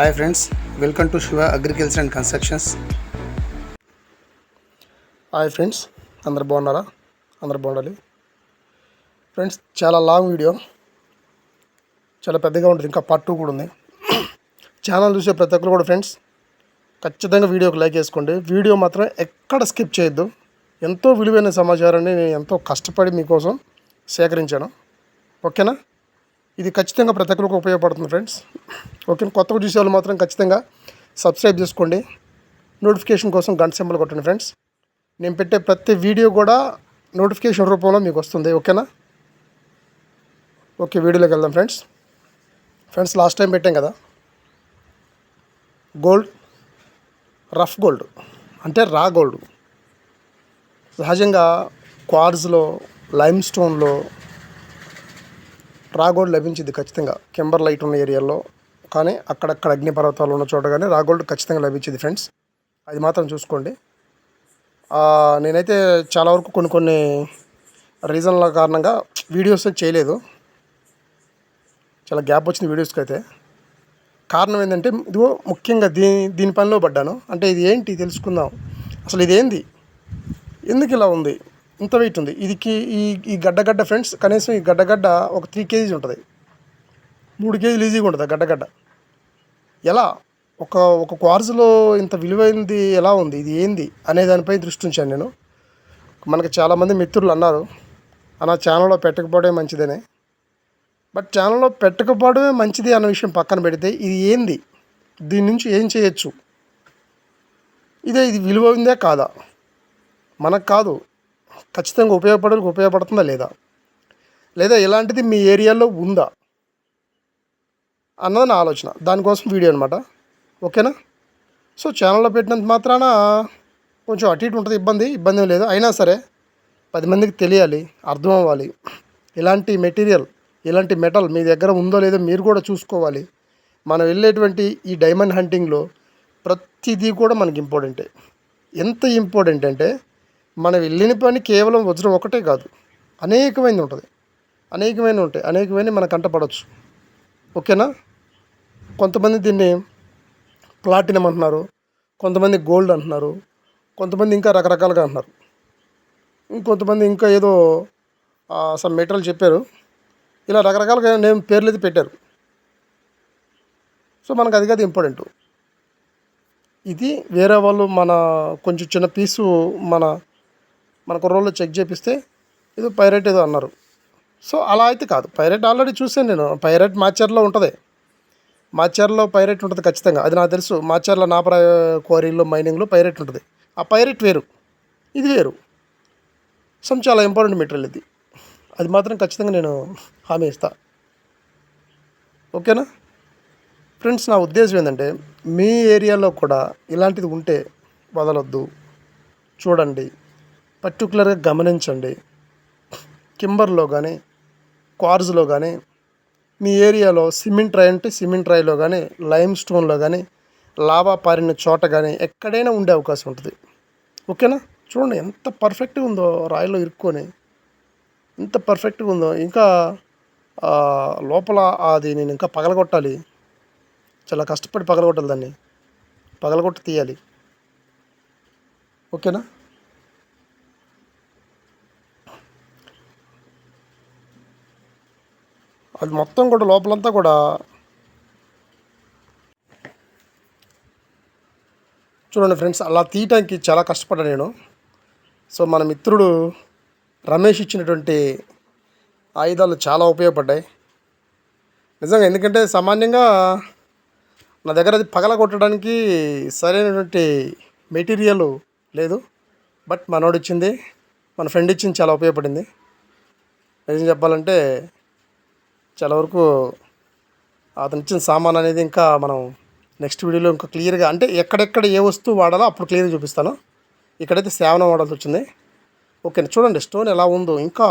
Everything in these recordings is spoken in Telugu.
Hi friends welcome to Shiva agriculture and constructions hi friends అందరు బాగున్నారా? అందరు బాగుండాలి. ఫ్రెండ్స్ చాలా లాంగ్ వీడియో చాలా పెద్దగా ఉంటుంది ఇంకా పార్ట్ టూ కూడా ఉంది. ఛానల్ చూసే ప్రతి ఒక్కరు కూడా ఫ్రెండ్స్ ఖచ్చితంగా వీడియోకి లైక్ చేసుకోండి. వీడియో మాత్రం ఎక్కడ స్కిప్ చేయొద్దు. ఎంతో విలువైన సమాచారాన్ని నేను ఎంతో కష్టపడి మీకోసం సేకరించాను. ఓకేనా ఇది ఖచ్చితంగా ప్రతి ఒక్కరికి ఉపయోగపడుతుంది ఫ్రెండ్స్ ఓకే కొత్తగా చూసే వాళ్ళు మాత్రం ఖచ్చితంగా సబ్స్క్రైబ్ చేసుకోండి. నోటిఫికేషన్ కోసం గంట సింబల్ కొట్టండి ఫ్రెండ్స్ నేను పెట్టే ప్రతి వీడియో కూడా నోటిఫికేషన్ రూపంలో మీకు వస్తుంది ఓకేనా ఓకే వీడియోలోకి వెళ్దాం ఫ్రెండ్స్ ఫ్రెండ్స్ లాస్ట్ టైం పెట్టాం కదా. గోల్డ్ రఫ్ గోల్డ్ అంటే రా గోల్డ్ సహజంగా క్వార్జ్లో లైమ్ స్టోన్లో రాగోల్డ్ లభించింది ఖచ్చితంగా. కెంబర్ లైట్ ఉన్న ఏరియాలో. కానీ అక్కడక్కడ అగ్నిపర్వతాలు ఉన్న చోట కానీ రాగోల్డ్ ఖచ్చితంగా లభించింది ఫ్రెండ్స్. అది మాత్రం చూసుకోండి. నేనైతే చాలా వరకు కొన్ని కొన్ని రీజన్ల కారణంగా వీడియోస్ చేయలేదు. చాలా గ్యాప్ వచ్చింది వీడియోస్కి అయితే కారణం ఏంటంటే ఇదిగో ముఖ్యంగా దీని దీని పనిలో పడ్డాను. అంటే ఇది ఏంటి తెలుసుకుందాం. అసలు ఇది ఏంది? ఎందుకు ఇలా ఉంది? ఇంత వెయిట్ ఉంది. ఇదికి ఈ ఈ గడ్డగడ్డ ఫ్రెండ్స్ కనీసం ఈ గడ్డగడ్డ ఒక త్రీ కేజీస్ ఉంటుంది. మూడు కేజీలు ఈజీగా ఉంటుంది గడ్డగడ్డ. ఎలా? ఒక ఒక క్వార్జ్లో ఇంత విలువైనది ఎలా ఉంది? ఇది ఏంది? అనే దానిపై దృష్టి ఉంచాను నేను. మనకు చాలామంది మిత్రులు అన్నారు అన్న ఛానల్లో పెట్టకపోవడమే మంచిదని. బట్ ఛానల్లో పెట్టకపోవడమే మంచిది అన్న విషయం పక్కన పెడితే ఇది ఏంది? దీని నుంచి ఏం చేయొచ్చు? ఇదే ఇది విలువైందే కాదా? మనకు కాదు. ఖచ్చితంగా ఉపయోగపడడానికి ఉపయోగపడుతుందా లేదా? లేదా ఇలాంటిది మీ ఏరియాలో ఉందా? అన్నది నా ఆలోచన. దానికోసం వీడియో అనమాట ఓకేనా? సో ఛానల్లో పెట్టినంత మాత్రాన కొంచెం అటు ఇటు ఉంటుంది ఇబ్బంది ఇబ్బంది లేదు. అయినా సరే పది మందికి తెలియాలి అర్థం అవ్వాలి ఇలాంటి మెటీరియల్ ఇలాంటి మెటల్ మీ దగ్గర ఉందో లేదో మీరు కూడా చూసుకోవాలి. మనం వెళ్ళేటువంటి ఈ డైమండ్ హంటింగ్లో ప్రతిదీ కూడా మనకి ఇంపార్టెంటే. ఎంత ఇంపార్టెంట్ అంటే మనం వెళ్ళిన పని కేవలం వజ్రం ఒకటే కాదు. అనేకమైనది ఉంటుంది. అనేకమైన ఉంటాయి. అనేకమైన మన కంటపడవచ్చు ఓకేనా? కొంతమంది దీన్ని ప్లాటినం అంటున్నారు. కొంతమంది గోల్డ్ అంటున్నారు. కొంతమంది ఇంకా రకరకాలుగా అంటున్నారు. ఇంకొంతమంది ఇంకా ఏదో సమ్ మెటీరియల్ చెప్పారు. ఇలా రకరకాలుగా నేను పేర్లు అయితే పెట్టారు. సో మనకు అది కాదు ఇంపార్టెంట్. ఇది వేరే వాళ్ళు మన కొంచెం చిన్న పీసు మన మన కుర్రోళ్ళు చెక్ చేపిస్తే ఏదో పైరేట్ ఏదో అన్నారు. సో అలా అయితే కాదు. పైరేట్ ఆల్రెడీ చూసాను నేను. పైరెట్ మాచర్లో ఉంటుంది. మాచర్లో పైరేట్ ఉంటుంది ఖచ్చితంగా. అది నాకు తెలుసు. మాచర్ల నాపర క్వారీలో మైనింగ్లో పైరేట్ ఉంటుంది. ఆ పైరెట్ వేరు. ఇది వేరు. సమ్ చాలా ఇంపార్టెంట్ మెటీరియల్ ఇది. అది మాత్రం ఖచ్చితంగా నేను హామీ ఇస్తా. ఓకేనా? ఫ్రెండ్స్ నా ఉద్దేశం ఏంటంటే మీ ఏరియాలో కూడా ఇలాంటిది ఉంటే వదలొద్దు. చూడండి. పర్టికులర్గా గమనించండి. కింబర్లో కానీ క్వార్జ్లో కానీ మీ ఏరియాలో సిమెంట్ రాయి అంటే సిమెంట్ రాయిలో కానీ లైమ్ స్టోన్లో కానీ లావా పారిన చోట కానీ ఎక్కడైనా ఉండే అవకాశం ఉంటుంది. ఓకేనా? చూడండి ఎంత పర్ఫెక్ట్గా ఉందో రాయిలో ఇరుక్కొని. ఎంత పర్ఫెక్ట్గా ఉందో. ఇంకా లోపల అది నేను ఇంకా పగలగొట్టాలి. చాలా కష్టపడి పగలగొట్టాలి దాన్ని. పగలగొట్టి తీయాలి. ఓకేనా? అది మొత్తం కూడా లోపలంతా కూడా చూడండి ఫ్రెండ్స్ అలా తీయటానికి చాలా కష్టపడ్డా నేను. సో మన మిత్రుడు రమేష్ ఇచ్చినటువంటి ఆయుధాలు చాలా ఉపయోగపడ్డాయి. నిజంగా ఎందుకంటే సామాన్యంగా నా దగ్గర అది పగల కొట్టడానికి సరైనటువంటి మెటీరియల్ లేదు. బట్ మనోడు ఇచ్చింది మన ఫ్రెండ్ ఇచ్చింది చాలా ఉపయోగపడింది. నిజం చెప్పాలంటే చాలా వరకు అతను ఇచ్చిన సామాన్ అనేది ఇంకా మనం నెక్స్ట్ వీడియోలో ఇంకా క్లియర్గా అంటే ఎక్కడెక్కడ ఏ వస్తువు వాడాలో అప్పుడు క్లియర్గా చూపిస్తాను. ఇక్కడైతే సేవనం వాడాల్సి వచ్చింది. ఓకే చూడండి స్టోన్ ఎలా ఉందో. ఇంకా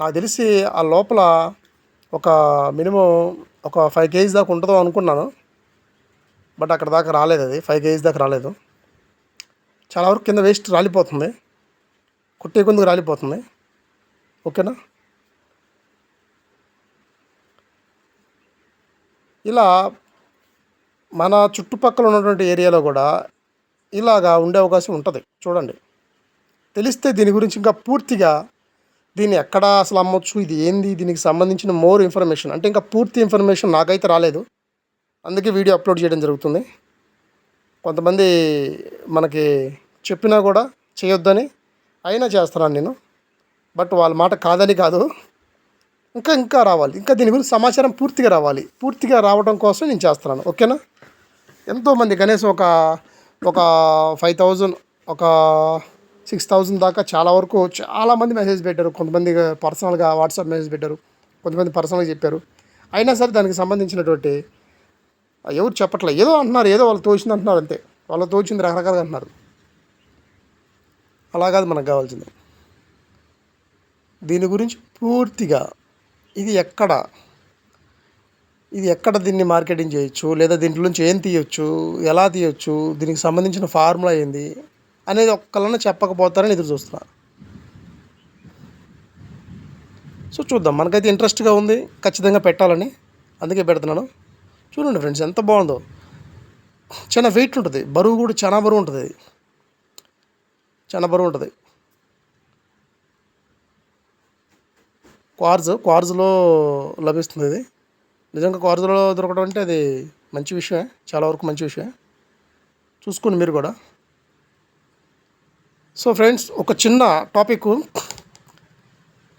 నాకు తెలిసి ఆ లోపల ఒక మినిమం ఒక ఫైవ్ కేజీస్ దాకా ఉంటుందో అనుకున్నాను. బట్ అక్కడ దాకా రాలేదు అది. ఫైవ్ కేజీస్ దాకా రాలేదు. చాలా వరకు కింద వేస్ట్ రాలిపోతుంది. కుట్టే కొందుకు రాలిపోతుంది. ఓకేనా? ఇలా మన చుట్టుపక్కల ఉన్నటువంటి ఏరియాలో కూడా ఇలాగా ఉండే అవకాశం ఉంటుంది. చూడండి. తెలిస్తే దీని గురించి ఇంకా పూర్తిగా దీన్ని ఎక్కడ అసలు అమ్మొచ్చు ఇది ఏంది దీనికి సంబంధించిన మోర్ ఇన్ఫర్మేషన్ అంటే ఇంకా పూర్తి ఇన్ఫర్మేషన్ నాకైతే రాలేదు. అందుకే వీడియో అప్లోడ్ చేయడం జరుగుతుంది. కొంతమంది మనకి చెప్పినా కూడా చేయొద్దని అయినా చేస్తున్నాను నేను. బట్ వాళ్ళ మాట కాదని కాదు. ఇంకా ఇంకా రావాలి. ఇంకా దీని గురించి సమాచారం పూర్తిగా రావాలి. పూర్తిగా రావడం కోసం నేను చేస్తున్నాను. ఓకేనా? ఎంతోమంది కనీసం ఒక ఒక ఫైవ్ థౌజండ్ ఒక సిక్స్ థౌజండ్ దాకా చాలా వరకు చాలామంది మెసేజ్ పెట్టారు. కొంతమంది పర్సనల్గా వాట్సాప్ మెసేజ్ పెట్టారు. కొంతమంది పర్సనల్గా చెప్పారు. అయినా సరే దానికి సంబంధించినటువంటి ఎవరు చెప్పట్లే. ఏదో అంటున్నారు ఏదో వాళ్ళు తోచింది అంటున్నారు అంతే. వాళ్ళు తోచింది రకరకాలుగా అంటున్నారు. అలా కాదు మనకు కావాల్సింది. దీని గురించి పూర్తిగా ఇది ఎక్కడ? ఇది ఎక్కడ దీన్ని మార్కెటింగ్ చేయొచ్చు? లేదా దీంట్లో నుంచి ఏం తీయొచ్చు? ఎలా తీయొచ్చు? దీనికి సంబంధించిన ఫార్ములా ఏంది? అనేది ఒక్కళ్ళన్నా చెప్పకపోతారని ఎదురు చూస్తున్నా. సో చూద్దాం. మనకైతే ఇంట్రెస్ట్గా ఉంది. ఖచ్చితంగా పెట్టాలని. అందుకే పెడుతున్నాను. చూడండి ఫ్రెండ్స్ ఎంత బాగుందో. చాలా వెయిట్ ఉంటుంది. బరువు కూడా చాలా బరువు ఉంటుంది. చాలా బరువు ఉంటుంది. క్వార్జ్ క్వార్జ్లో లభిస్తుంది ఇది. నిజంగా క్వార్జ్లో దొరకడం అంటే అది మంచి విషయమే చాలా వరకు మంచి విషయమే. చూసుకోండి మీరు కూడా. సో ఫ్రెండ్స్ ఒక చిన్న టాపిక్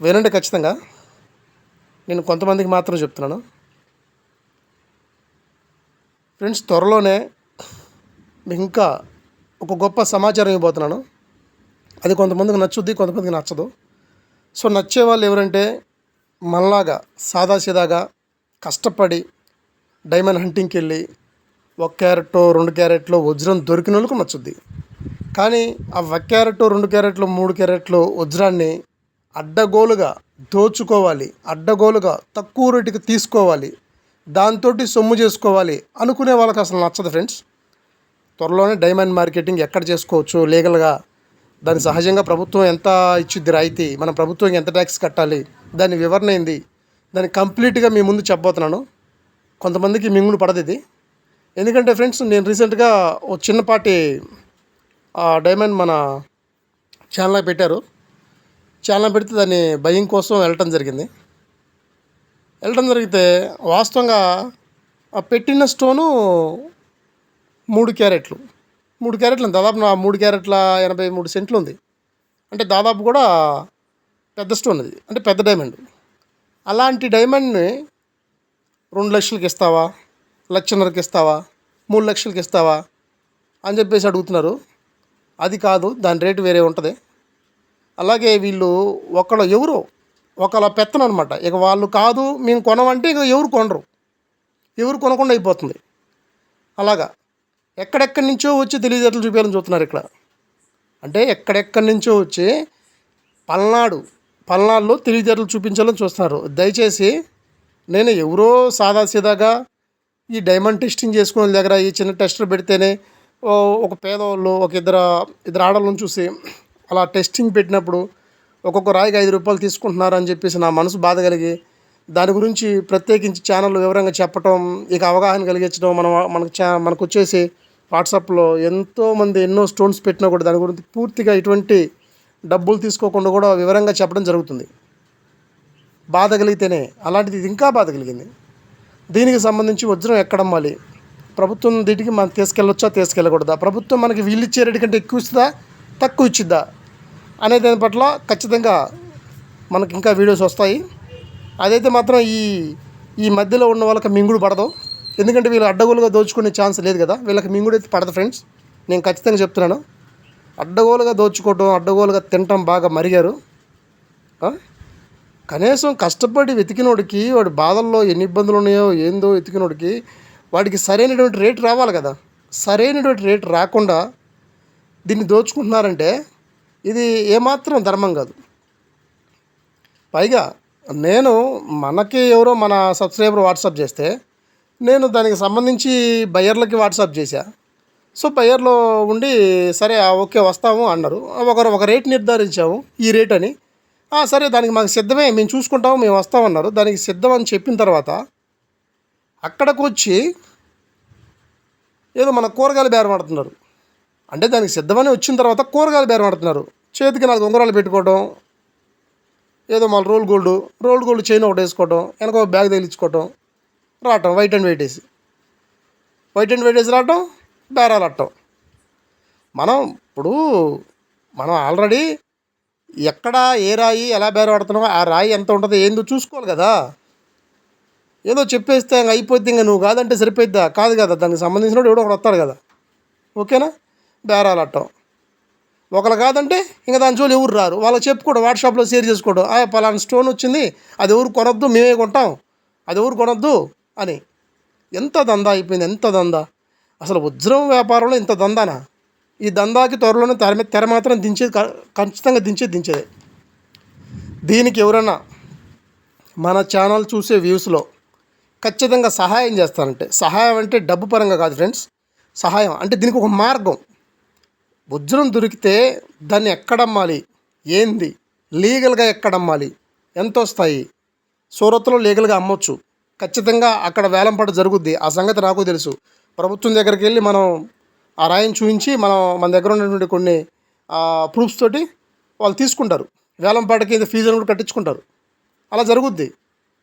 వినండి ఖచ్చితంగా. నేను కొంతమందికి మాత్రం చెప్తున్నాను. ఫ్రెండ్స్ త్వరలోనే ఇంకా ఒక గొప్ప సమాచారం ఇవ్వబోతున్నాను. అది కొంతమందికి నచ్చుద్ది కొంతమందికి నచ్చదు. సో నచ్చే వాళ్ళు ఎవరంటే మనలాగా సాదాసీదాగా కష్టపడి డైమండ్ హంటింగ్కి వెళ్ళి ఒక క్యారెట్ రెండు క్యారెట్లో వజ్రం దొరికిన వాళ్ళకు నచ్చుద్ది. కానీ ఆ ఒక క్యారెట్ రెండు క్యారెట్లు మూడు క్యారెట్లు వజ్రాన్ని అడ్డగోలుగా దోచుకోవాలి అడ్డగోలుగా తక్కువ రేటుకి తీసుకోవాలి దాంతో సొమ్ము చేసుకోవాలి అనుకునే వాళ్ళకి అసలు నచ్చదు ఫ్రెండ్స్. త్వరలోనే డైమండ్ మార్కెటింగ్ ఎక్కడ చేసుకోవచ్చు లీగల్గా దాని సహజంగా ప్రభుత్వం ఎంత ఇచ్చిద్ది రాయితీ మన ప్రభుత్వం ఎంత ట్యాక్స్ కట్టాలి దాని వివరణ ఏంది? దాన్ని కంప్లీట్గా మీ ముందు చెప్పబోతున్నాను. కొంతమందికి మింగుడు పడదు ఇది. ఎందుకంటే ఫ్రెండ్స్ నేను రీసెంట్గా ఓ చిన్నపాటి ఆ డైమండ్ మన ఛానల్ పెట్టారు. ఛానల్ పెడితే దాన్ని బయింగ్ కోసం వెళ్ళటం జరిగింది. వెళ్ళటం జరిగితే వాస్తవంగా ఆ పెట్టిన స్టోను మూడు క్యారెట్లు. మూడు క్యారెట్లు ఉంది. దాదాపు నా మూడు క్యారెట్ల ఎనభై మూడు సెంట్లు ఉంది. అంటే దాదాపు కూడా పెద్ద స్టోన్ అది. అంటే పెద్ద డైమండ్. అలాంటి డైమండ్ని రెండు లక్షలకి ఇస్తావా? లక్షన్నరకి ఇస్తావా? మూడు లక్షలకి ఇస్తావా? అని చెప్పేసి అడుగుతున్నారు. అది కాదు దాని రేటు వేరే ఉంటుంది. అలాగే వీళ్ళు ఒకళ్ళు ఎవరో ఒకళ్ళ పెత్తనం అనమాట ఇక వాళ్ళు కాదు మేము కొనమంటే ఇక ఎవరు కొనరు. ఎవరు కొనకుండా అయిపోతుంది. అలాగా. ఎక్కడెక్కడి నుంచో వచ్చి తెలివితేటలు చూపించాలని చూస్తున్నారు ఇక్కడ. అంటే ఎక్కడెక్కడి నుంచో వచ్చి పల్నాడు పల్నాడులో తెలివితేటలు చూపించాలని చూస్తున్నారు. దయచేసి నేను ఎవరో సాదాసీదాగా ఈ డైమండ్ టెస్టింగ్ చేసుకునే దగ్గర ఈ చిన్న టెస్టులు పెడితేనే ఒక పేదవాళ్ళు ఒక ఇద్దరు ఇద్దరు ఆడవాళ్ళని చూసి అలా టెస్టింగ్ పెట్టినప్పుడు ఒక్కొక్క రాయికి ఐదు రూపాయలు తీసుకుంటున్నారు అని చెప్పేసి నా మనసు బాధ కలిగి దాని గురించి ప్రత్యేకించి ఛానల్ వివరంగా చెప్పటం ఇక అవగాహన కలిగించడం మనం మనకు చా మనకు వచ్చేసి వాట్సాప్లో ఎంతోమంది ఎన్నో స్టోన్స్ పెట్టినా కూడా దాని గురించి పూర్తిగా ఎటువంటి డబ్బులు తీసుకోకుండా కూడా వివరంగా చెప్పడం జరుగుతుంది. బాధ కలిగితేనే అలాంటిది ఇది ఇంకా బాధ కలిగింది. దీనికి సంబంధించి వజ్రం ఎక్కడమ్మాలి? ప్రభుత్వం దీటికి మనం తీసుకెళ్ళొచ్చా? తీసుకెళ్ళకూడదా? ప్రభుత్వం మనకి వీళ్ళు ఇచ్చే రేటు కంటే ఎక్కువ ఇస్తుందా? తక్కువ ఇచ్చిద్దా? అనే దాని పట్ల ఖచ్చితంగా మనకి ఇంకా వీడియోస్ వస్తాయి. అదైతే మాత్రం ఈ ఈ మధ్యలో ఉన్న వాళ్ళకి మింగుడు పడదు. ఎందుకంటే వీళ్ళు అడ్డగోలుగా దోచుకునే ఛాన్స్ లేదు కదా. వీళ్ళకి మింగుడు అయితే పడదు ఫ్రెండ్స్ నేను ఖచ్చితంగా చెప్తున్నాను. అడ్డగోలుగా దోచుకోవటం అడ్డగోలుగా తినటం బాగా మరిగారు. కనీసం కష్టపడి వెతికినోడికి వాడి బాధల్లో ఎన్ని ఇబ్బందులు ఉన్నాయో ఏందో వెతికినోడికి వాడికి సరైనటువంటి రేటు రావాలి కదా. సరైనటువంటి రేటు రాకుండా దీన్ని దోచుకుంటున్నారంటే ఇది ఏమాత్రం ధర్మం కాదు. పైగా నేను మనకి ఎవరో మన సబ్స్క్రైబర్ వాట్సాప్ చేస్తే నేను దానికి సంబంధించి బయ్యర్లకి వాట్సాప్ చేశా. సో బయ్యర్లో ఉండి సరే ఓకే వస్తాము అన్నారు. ఒకరు ఒక రేట్ నిర్ధారించాము ఈ రేట్ అని. సరే దానికి మాకు సిద్ధమే మేము చూసుకుంటాము మేము వస్తామన్నారు దానికి సిద్ధం అని చెప్పిన తర్వాత అక్కడికి వచ్చి ఏదో మన కూరగాయలు బేరమాడుతున్నారు అంటే దానికి సిద్ధమని వచ్చిన తర్వాత కూరగాయలు బేరమాడుతున్నారు చేతికి నాలుగు ఉంగరాలు పెట్టుకోవడం ఏదో మళ్ళీ roll gold roll gold chain ఒకటి వేసుకోవడం వెనక ఒక బ్యాగ్ తగిలించుకోవటం రావటం వైట్ అండ్ వైట్ వేసి. వైట్ అండ్ వైట్ వేసి రావటం బేరాలు అట్టం మనం ఇప్పుడు మనం ఆల్రెడీ ఎక్కడ ఏ రాయి ఎలా బేరం ఆ రాయి ఎంత ఉంటుందో ఏందో చూసుకోవాలి కదా. ఏదో చెప్పేస్తే ఇంక అయిపోద్ది ఇంకా నువ్వు కాదంటే సరిపోద్దా కాదు కదా దానికి సంబంధించిన ఎవడో ఒకడు వస్తాడు కదా. ఓకేనా? బేరాలు అట్టం ఒకరు కాదంటే ఇంకా దాని జోలు ఎవరు రారు? వాళ్ళకి చెప్పుకోవడం వాట్సాప్లో షేర్ చేసుకోవడం ఆ పలానా స్టోన్ వచ్చింది అది ఎవరు కొనొద్దు మేమే కొంటాం. అది ఎవరు కొనొద్దు? అని. ఎంత దందా అయిపోయింది ఎంత దందా. అసలు వజ్రం వ్యాపారంలో ఇంత దందానా? ఈ దందాకి త్వరలోనే తెర మీద తెర మాత్రం దించేది ఖచ్చితంగా దించేది దించేదే. దీనికి ఎవరైనా మన ఛానల్ చూసే వ్యూస్లో ఖచ్చితంగా సహాయం చేస్తానంటే సహాయం అంటే డబ్బు పరంగా కాదు ఫ్రెండ్స్ సహాయం అంటే దీనికి ఒక మార్గం. వజ్రం దొరికితే దాన్ని ఎక్కడమ్మాలి? ఏంది? లీగల్గా ఎక్కడమ్మాలి? ఎంత వస్తాయి సూరత్లో లీగల్గా అమ్మొచ్చు. ఖచ్చితంగా అక్కడ వేలంపాట జరుగుద్ది. ఆ సంగతి నాకు తెలుసు. ప్రభుత్వం దగ్గరికి వెళ్ళి మనం ఆ రాయిని చూపించి మనం మన దగ్గర ఉన్నటువంటి కొన్ని ప్రూఫ్స్ తోటి వాళ్ళు తీసుకుంటారు. వేలంపాటకి ఇది ఫీజులు కూడా కట్టించుకుంటారు. అలా జరుగుద్ది.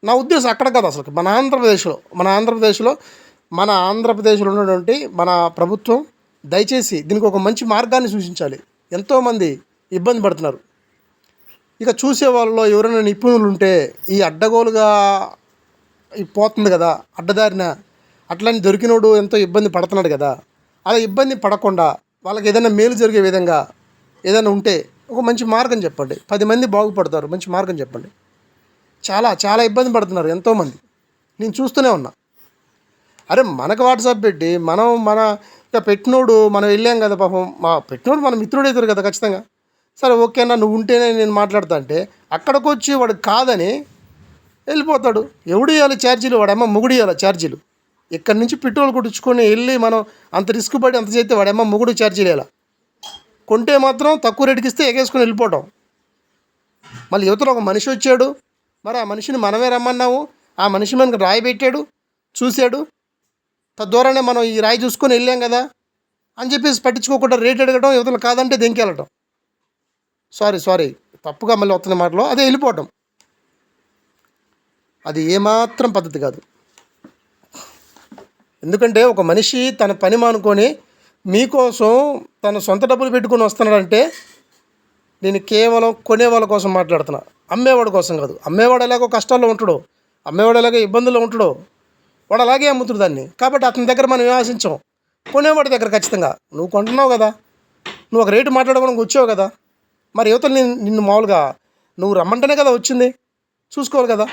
నా ఉద్దేశం అక్కడ కాదు అసలు. మన ఆంధ్రప్రదేశ్లో మన ఆంధ్రప్రదేశ్లో మన ఆంధ్రప్రదేశ్లో ఉన్నటువంటి మన ప్రభుత్వం దయచేసి దీనికి ఒక మంచి మార్గాన్ని సూచించాలి. ఎంతోమంది ఇబ్బంది పడుతున్నారు. ఇక చూసే వాళ్ళలో ఎవరైనా నిపుణులు ఉంటే ఈ అడ్డగోలుగా పోతుంది కదా అడ్డదారిన. అట్లని దొరికినోడు ఎంతో ఇబ్బంది పడుతున్నాడు కదా. అలా ఇబ్బంది పడకుండా వాళ్ళకి ఏదైనా మేలు జరిగే విధంగా ఏదైనా ఉంటే ఒక మంచి మార్గం చెప్పండి. పది మంది బాగుపడతారు మంచి మార్గం చెప్పండి. చాలా చాలా ఇబ్బంది పడుతున్నారు ఎంతోమంది. నేను చూస్తూనే ఉన్నా. అరే మనకు వాట్సాప్ పెట్టి మనం మన ఇక పెట్టినోడు మనం వెళ్ళాం కదా పాపం. మా పెట్టినోడు మన మిత్రుడు అవుతారు కదా ఖచ్చితంగా. సరే ఓకేనా నువ్వు ఉంటేనే నేను మాట్లాడతా అంటే అక్కడికి వచ్చి వాడు కాదని వెళ్ళిపోతాడు. ఎవడు ఇవ్వాలి ఛార్జీలు? వాడమ్మ మొగుడు ఇవ్వాలి ఛార్జీలు. ఇక్కడి నుంచి పెట్రోల్ కొట్టించుకొని వెళ్ళి మనం అంత రిస్క్ పడి అంత చేస్తే వాడమ్మ మొగుడు ఛార్జీలు ఇలా కొంటే మాత్రం తక్కువ రేటుకి ఇస్తే ఎగేసుకొని వెళ్ళిపోవటం. మళ్ళీ యువతలో ఒక మనిషి వచ్చాడు. మరి ఆ మనిషిని మనమే రమ్మన్నాము. ఆ మనిషి మనకు రాయి పెట్టాడు చూశాడు. తద్వారానే మనం ఈ రాయి చూసుకొని వెళ్ళాం కదా అని చెప్పేసి పట్టించుకోకుండా రేట్ అడగడం యువతలు కాదంటే దెంకెళ్ళటం సారీ సారీ తప్పుగా మళ్ళీ వస్తున్న మాటలో అదే వెళ్ళిపోవటం. అది ఏమాత్రం పద్ధతి కాదు. ఎందుకంటే ఒక మనిషి తన పని మానుకొని మీకోసం తన సొంత డబ్బులు పెట్టుకొని వస్తున్నాడంటే నేను కేవలం కొనేవాళ్ళ కోసం మాట్లాడుతున్నా. అమ్మేవాడి కోసం కాదు. అమ్మేవాడు ఎలాగో కష్టాల్లో ఉంటాడు అమ్మేవాడు ఎలాగో ఇబ్బందుల్లో ఉంటాడు వాడు అలాగే అమ్ముతుడు దాన్ని. కాబట్టి అతని దగ్గర మనం ఏం ఆశించాం. కొనేవాడి దగ్గర ఖచ్చితంగా. నువ్వు కొంటున్నావు కదా. నువ్వు ఒక రేటు మాట్లాడుకోవడానికి వచ్చావు కదా. మరి యువతలు నిన్ను నిన్ను మామూలుగా నువ్వు రమ్మంటేనే కదా వచ్చింది. చూసుకోవాలి కదా.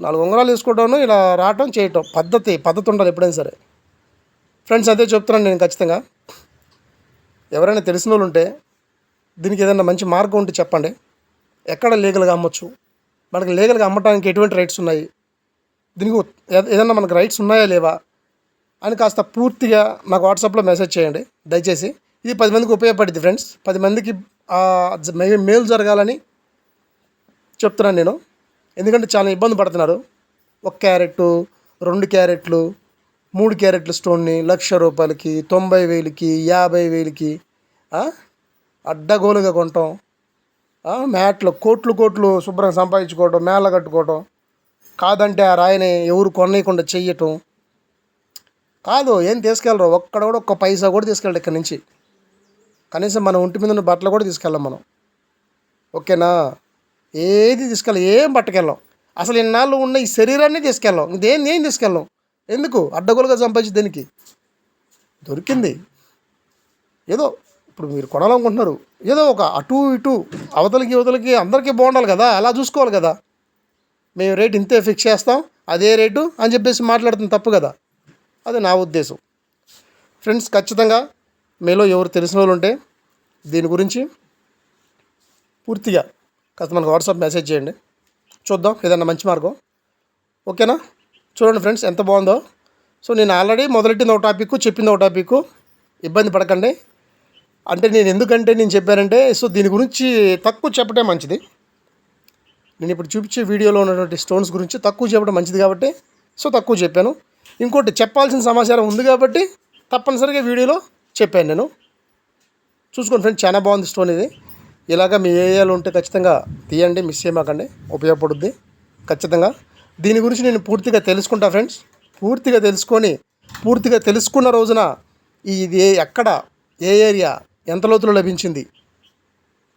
నాలుగు ఉంగరాలు వేసుకోవడం ఇలా రావటం చేయటం. పద్ధతి పద్ధతి ఉండాలి ఎప్పుడైనా సరే. ఫ్రెండ్స్ అదే చెప్తున్నాను నేను ఖచ్చితంగా. ఎవరైనా తెలిసిన వాళ్ళు ఉంటే దీనికి ఏదైనా మంచి మార్గం ఉంటే చెప్పండి. ఎక్కడ లీగల్గా అమ్మొచ్చు? మనకి లీగల్గా అమ్మటానికి ఎటువంటి రైట్స్ ఉన్నాయి? దీనికి ఏదైనా మనకు రైట్స్ ఉన్నాయా లేవా? అని కాస్త పూర్తిగా నాకు వాట్సాప్లో మెసేజ్ చేయండి. దయచేసి. ఇది పది మందికి ఉపయోగపడింది ఫ్రెండ్స్. పది మందికి మే- మేలు జరగాలని చెప్తున్నాను నేను. ఎందుకంటే చాలా ఇబ్బంది పడుతున్నారు. ఒక క్యారెట్ రెండు క్యారెట్లు మూడు క్యారెట్ల స్టోన్ని లక్ష రూపాయలకి తొంభై వేలకి యాభై వేలకి అడ్డగోలుగా కొనటం మ్యాట్లు కోట్లు కోట్లు శుభ్రం సంపాదించుకోవటం మేళ కట్టుకోవటం. కాదంటే ఆ రాయిని ఎవరు కొనకుండా చెయ్యటం. కాదు ఏం తీసుకెళ్ళరు? ఒక్కడ కూడా ఒక్క పైసా కూడా తీసుకెళ్ళడు ఇక్కడి నుంచి. కనీసం మన ఒంటి మీద ఉన్న బట్టలు కూడా తీసుకెళ్ళాం మనం. ఓకేనా? ఏది తీసుకెళ్ళం ఏం పట్టుకెళ్ళాం? అసలు ఇన్నాళ్ళు ఉన్న ఈ శరీరాన్ని తీసుకెళ్ళాం. ఇదేం ఏం తీసుకెళ్ళాం? ఎందుకు? అడ్డగోలుగా సంపాదించి దీనికి? దొరికింది. ఏదో ఇప్పుడు మీరు కొనాలనుకుంటున్నారు. ఏదో ఒక అటు ఇటు అవతలకి యువతలకి అందరికీ బాగుండాలి కదా. అలా చూసుకోవాలి కదా. మేము రేట్ ఇంతే ఫిక్స్ చేస్తాం. అదే రేటు అని చెప్పేసి మాట్లాడుతుంది తప్పు కదా. అది నా ఉద్దేశం. ఫ్రెండ్స్ ఖచ్చితంగా మీలో ఎవరు తెలిసిన వాళ్ళు ఉంటే దీని గురించి పూర్తిగా కాస్త మనకు వాట్సాప్ మెసేజ్ చేయండి. చూద్దాం ఏదన్నా మంచి మార్గం. ఓకేనా? చూడండి ఫ్రెండ్స్ ఎంత బాగుందో. సో నేను ఆల్రెడీ మొదలెట్టింది ఒక టాపిక్ చెప్పింది ఒక టాపిక్. ఇబ్బంది పడకండి. అంటే నేను ఎందుకంటే నేను చెప్పానంటే సో దీని గురించి తక్కువ చెప్పటే మంచిది. నేను ఇప్పుడు చూపించే వీడియోలో ఉన్నటువంటి స్టోన్స్ గురించి తక్కువ చెప్పడం మంచిది కాబట్టి సో తక్కువ చెప్పాను. ఇంకోటి చెప్పాల్సిన సమాచారం ఉంది కాబట్టి తప్పనిసరిగా వీడియోలో చెప్పాను నేను. చూసుకోండి ఫ్రెండ్స్ చాలా బాగుంది స్టోన్ ఇది. ఇలాగ మీ ఏరియాలో ఉంటే ఖచ్చితంగా తీయండి మిస్ చేయమాకండి. ఉపయోగపడుద్ది. ఖచ్చితంగా. దీని గురించి నేను పూర్తిగా తెలుసుకుంటా ఫ్రెండ్స్. పూర్తిగా తెలుసుకొని పూర్తిగా తెలుసుకున్న రోజున ఇది ఎక్కడ ఏ ఏరియా ఎంత లోతులో లభించింది?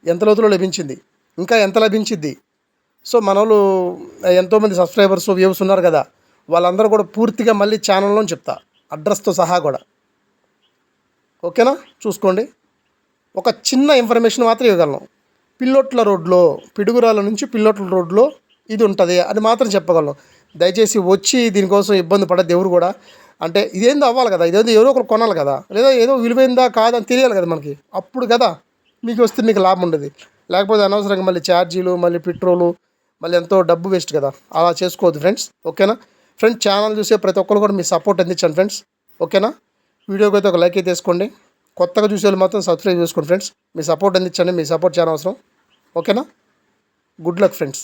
ఎంత లోతులో లభించింది? ఇంకా ఎంత లభించింది సో మన వాళ్ళు ఎంతోమంది సబ్స్క్రైబర్స్ వ్యూస్ ఉన్నారు కదా వాళ్ళందరూ కూడా పూర్తిగా మళ్ళీ ఛానల్లో చెప్తా. అడ్రస్తో సహా కూడా. ఓకేనా? చూసుకోండి. ఒక చిన్న ఇన్ఫర్మేషన్ మాత్రం ఇవ్వగలను. పిల్లోట్ల రోడ్లో పిడుగురాల నుంచి పిల్లోట్ల రోడ్లో ఇది ఉంటుంది. అది మాత్రం చెప్పగలను. దయచేసి వచ్చి దీనికోసం ఇబ్బంది పడద్దు ఎవరు కూడా. అంటే ఇదేందో అవ్వాలి కదా. ఇదేందో ఎవరో ఒకరు కొనాలి కదా. లేదా ఏదో విలువైందా కాదని తెలియాలి కదా మనకి. అప్పుడు కదా మీకు వస్తే మీకు లాభం ఉండదు. లేకపోతే అనవసరంగా మళ్ళీ ఛార్జీలు మళ్ళీ పెట్రోలు మళ్ళీ ఎంతో డబ్బు వేస్ట్ కదా. అలా చేసుకోవద్దు ఫ్రెండ్స్. ఓకేనా? ఫ్రెండ్స్ ఛానల్ చూసే ప్రతి ఒక్కరు కూడా మీ సపోర్ట్ అందించండి ఫ్రెండ్స్. ఓకేనా? వీడియోకి అయితే ఒక లైక్ అయితే వేసుకోండి. కొత్తగా చూసే వాళ్ళు మాత్రం సబ్స్క్రైబ్ చేసుకోండి ఫ్రెండ్స్. మీ సపోర్ట్ అందించండి మీ సపోర్ట్ చాలా అవసరం. ఓకేనా? Good luck friends